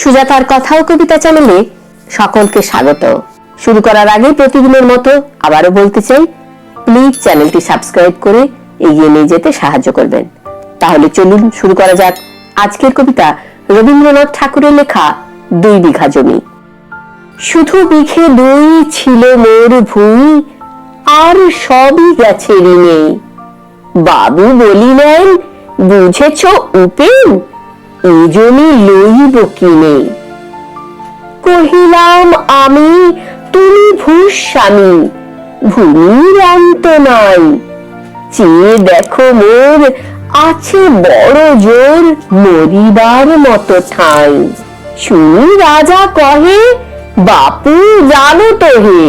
সুজাতার কথা ও কবিতা চ্যানেলে সকলকে স্বাগত। শুরু করার আগে প্রতিদিনের মতো আবারও বলতে চাই প্লিজ চ্যানেলটি সাবস্ক্রাইব করে এগিয়ে নিয়ে যেতে সাহায্য করবেন। তাহলে চলুন শুরু করা যাক আজকের কবিতা রবীন্দ্রনাথ ঠাকুরের লেখা দুই বিঘা জমি। শুধু বিঘে দুই ছিল মোর ভূমি, আর সবই গেছে ঋণে। বাবু বলিলেন, বুঝেছ উপেন জমি লইব কিনে কহিলাম, আমি তুমি ভূস্বামী ভূমির অন্ত নাই। চেয়ে দেখো মোর, আছে বড় জোর মরিবার মতো ঠাই। শুনি রাজা কহে, বাপু জানো তো হে,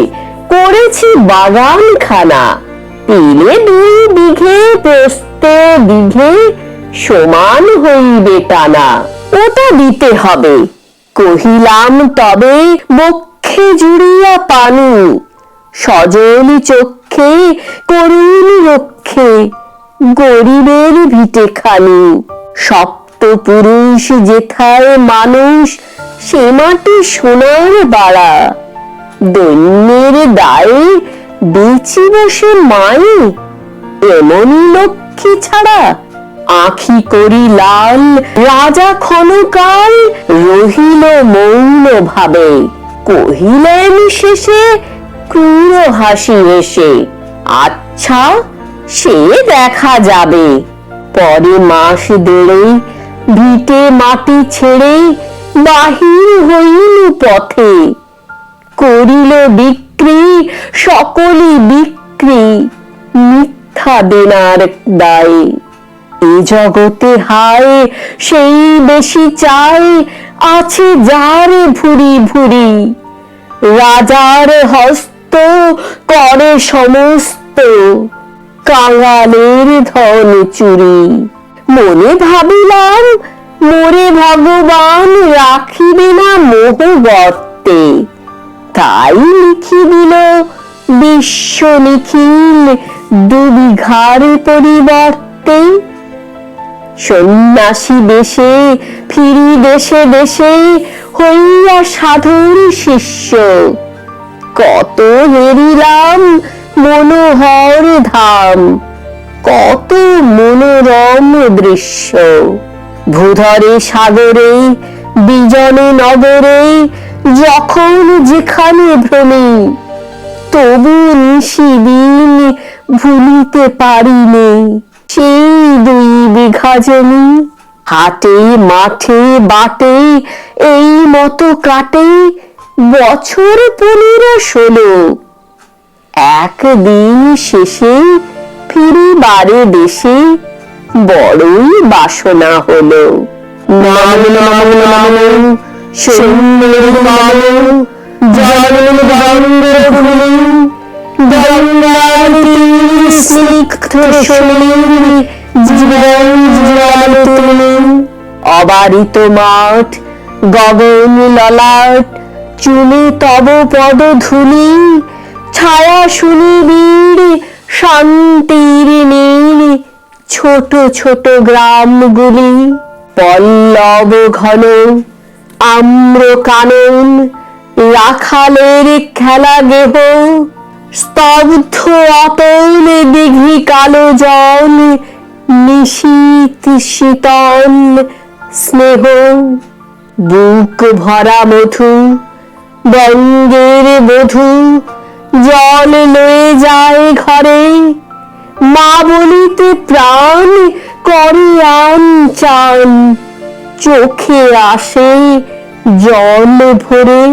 করেছি বাগান খানা পেলে দুই বিঘে প্রস্তে বিঘে সমান হইবে টানা ওটা দিতে হবে। কহিলাম, তবে বক্ষে জুড়িয়া পানি। সজল চক্ষে করুণ রক্ষে, গরিবের ভিটে খানি। সপ্ত পুরুষ যেথায় মানুষ, সে মাটি সোনার বাড়া। দৈন্যের দায়ে বেচি বসে মাই এমনই লক্ষ্মী ছাড়া আখি করি লাল, রাজা ক্ষণকাল রহিল মৌন ভাবে কহিলেন শেষে, ক্রূর হাসি হেসে আচ্ছা সে দেখা যাবে। পরে মাস দেড়ে, ভিটে মাটি ছেড়ে, বাহির হইল পথে। করিল বিক্রি, সকলই বিক্রি, মিথ্যা দেনার দায়ে। জগতে হায়, সেই বেশি চাই আছে যার ভুরি ভুরি। রাজার হস্ত করে সমস্ত, কাঙালের ধন চুরি। মনে ভাবিলাম, মোরে ভগবান রাখিবে না মোহ গর্তে তাই লিখি দিল বিশ্ব নিখিল দুবিঘার পরিবর্তে। সন্ন্যাসী দেশে ফিরি দেশে দেশে হইয়া সাধুর শিষ্য। কত হেরিলাম মনোহর ধাম, কত মনোরম দৃশ্য। ভূধরে, সাগরে, বিজনে, নগরে, যখন যেখানে ভ্রমি, তবু নিশিদিন ভুলিতে পারিনি। সেই দুই বিঘা জমি, হাটে, মাঠে, বাটে, এই মতো কাটে বছর পনেরো ষোলো। একদিন শেষে ফিরি বারে দেশে বড়ই বাসনা হলো। নাম জীবন জীবন অবারিত মাঠ, গগন ললাট চুলে তব পদ ধুলি ছায়া সুনিবিড় শান্তির নীল, ছোট ছোট গ্রামগুলি। পল্লব ঘন আম্র কানন রাখালের খেলা গেহ স্তব্ধ অতল দিঘি কালো জল নিশীত শীতল স্নেহ। বুক ভরা মধু, বঙ্গের বধূ, জল লয়ে যায় ঘরে। মা বলিতে প্রাণ করে আন চান, চোখে আসে জল ভরে।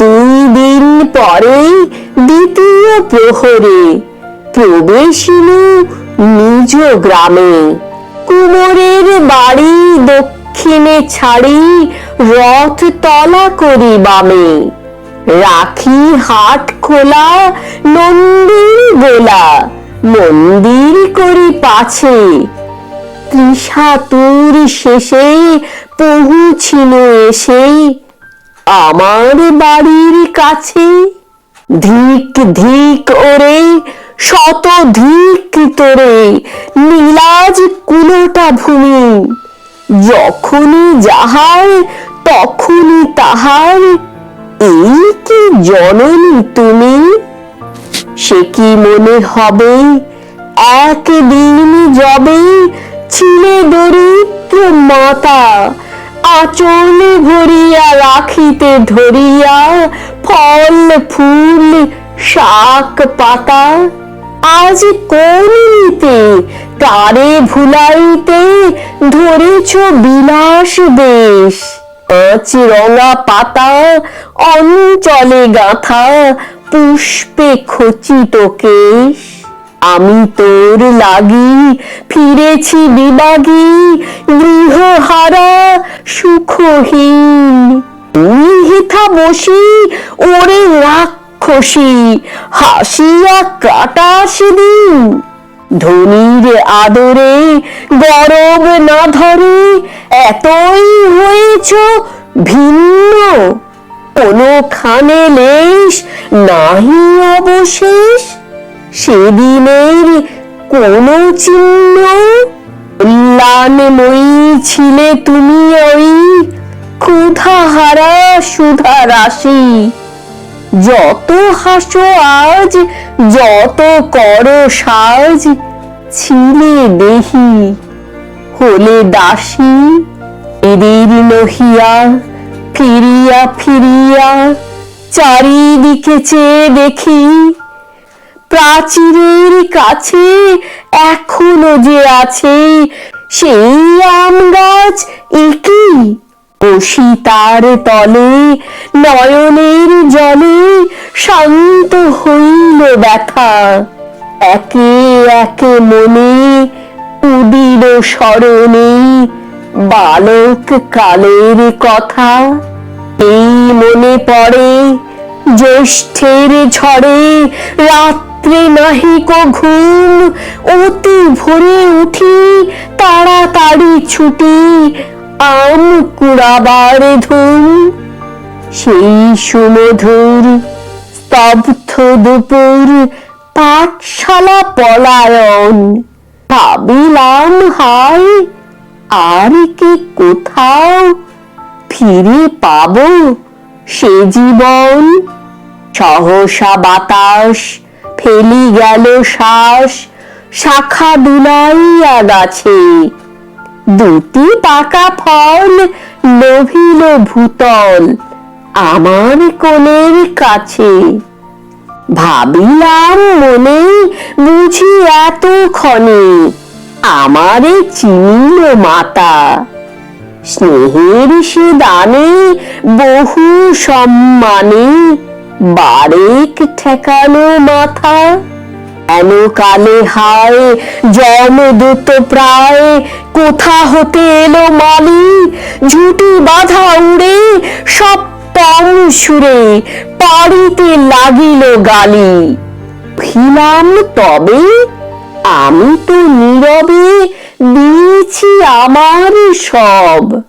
দুই দিন পরে দ্বিতীয় প্রহরে প্রবেশিল নিজ গ্রামে। কুমোরের বাড়ি দক্ষিণে ছাড়ি রথ তলা করি বামে। রাখি হাট খোলা, নন্দীর গোলা, মন্দির করি পাছে। ত্রিশাতুর শেষে পৌঁছিল এসে আমার বাড়ির কাছে ধিক ধিক ওরে, শত ধিক তোরে, নীলাজ কুলোটা ভূমি। যখনই যাহার, তখনই তাহার, এই কি জননী তুমি? সে কি মনে হবে, একদিন যবে ছিলে দরিদ্র মাতা আচল ভরিয়া রাখিতে ধরিয়া, ফল, ফুল, শাক, পাতা, আজ কোন তারে ভুলাইতে ধরেছ বিলাস বেশ পাঁচ রঙা পাতা, অঞ্চলে গাঁথা, পুষ্পে খচিত কেশ। আমি তোর লাগি, ফিরেছি বিবাগী, গৃহহারা সুখহীন। তুই হেথা বসি, ওরে রাক্ষসী, হাসিয়া কাটা সেদিন ধনির আদরে গরব না ধরে, এতই হয়েছ ভিন্ন। কোনখানে লেশ, নাহি অবশেষ। সেদিনের কোন চিহ্ন কল্যাণময়ী ছিলে তুমি ওই ক্ষুধাহারা সুধা রাশি যত হাসো আজ, যত করো সাজ, ছিলে দেহি। হলে দাসী, এদের নহিয়া ফিরিয়া ফিরিয়া, চারিদিকে চেয়ে দেখি প্রাচীরের কাছে এখনও যে আছে, সেই আম গাছ একই বসি তার তলে নয়নের জলে শান্ত হইল ব্যথা। একে একে মনে উদিল স্মরণে বালক কালের কথা। এই মনে পড়ে জ্যৈষ্ঠের ঝড়ে রাত্রে নাহিক ঘুম, অতি ভোরে উঠি, তাড়াতাড়ি ছুটি, আম কুড়াবার ধুম। সেই সুমধুর স্তব্ধ দুপুর, পাঠশালা পলায়ন। ভাবিলাম হায় আর কি কোথাও ফিরে পাবো সে জীবন। সহসা বাতাস ফেলি গেল শ্বাস, শাখা দুলাইয়া গাছে দুটি পাকা ফল লোভিল ভূতল আমার কোলের কাছে। ভাবিলাম মনে বুঝি এতক্ষণে আমারে চিনিল মাতা। স্নেহের সে দানে বহু সম্মানে বারেক ঠেকানো মাথা কেন কালে হায় জমদূত প্রায়, কোথা হতে এলো মালি? ঝুটি বাধা উড়ে, সব সপ্তম সুরে, পাড়িতে লাগিল গালি। ফিলাম তবে, আমি তো নীরবে, দিয়েছি আমার সব।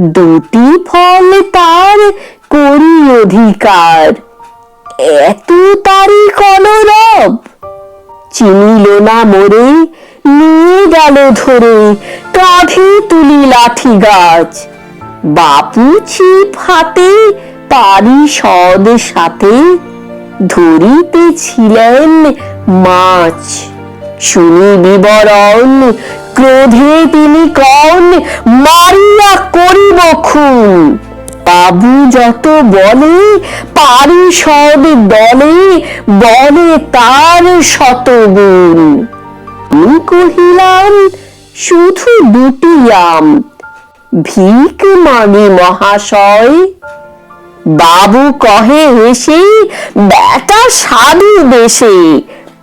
দুটি ফল তার করি অধিকার। এত তারি কলরব চিনিল না মোরে, নিয়ে গেল ধরে, কাঁধে তুলি লাঠি গাছ বাপু ছিপ হাতে তারি সদ সাথে ধরিতে ছিলেন মাছ। শুনি বিবরণ, ক্রোধে তিনি কন, মারিয়া করিব খুন। বাবু যত বলে পারিষদ দলে, বলে তার শতগুণ। আমি কহিলাম, শুধু দুটি আম, ভিক মাগি মহাশয়। বাবু কহে হেসে বেটা সাধু দেশে,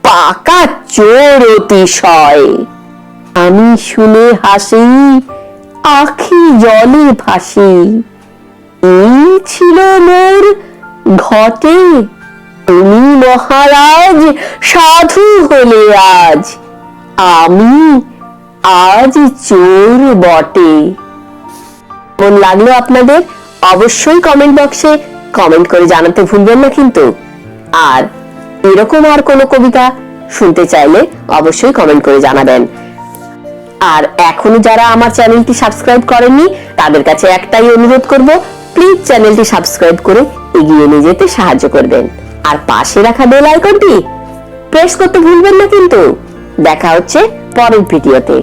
পাকা চোর অতিশয়। আমি শুনে হাসি, আখি জলে ভাসি। এই ছিল মোর ঘটে। তুমি মহারাজ, সাধু হলে আজ। আমি আজ চোর বটে। কেমন লাগল আপনাদের? অবশ্যই কমেন্ট বক্সে কমেন্ট করে জানাতে ভুলবেন না কিন্তু। আর এরকম আর কোনো কবিতা শুনতে চাইলে অবশ্যই কমেন্ট করে জানাবেন। আর এখনও যারা আমার চ্যানেলটি সাবস্ক্রাইব করেননি, তাদের কাছে একটাই অনুরোধ করব প্লিজ চ্যানেলটি সাবস্ক্রাইব করে এগিয়ে নিয়ে যেতে সাহায্য করবেন। আর পাশে রাখা বেল আইকনটি প্রেস করতে ভুলবেন না কিন্তু। দেখা হচ্ছে পরের ভিডিওতে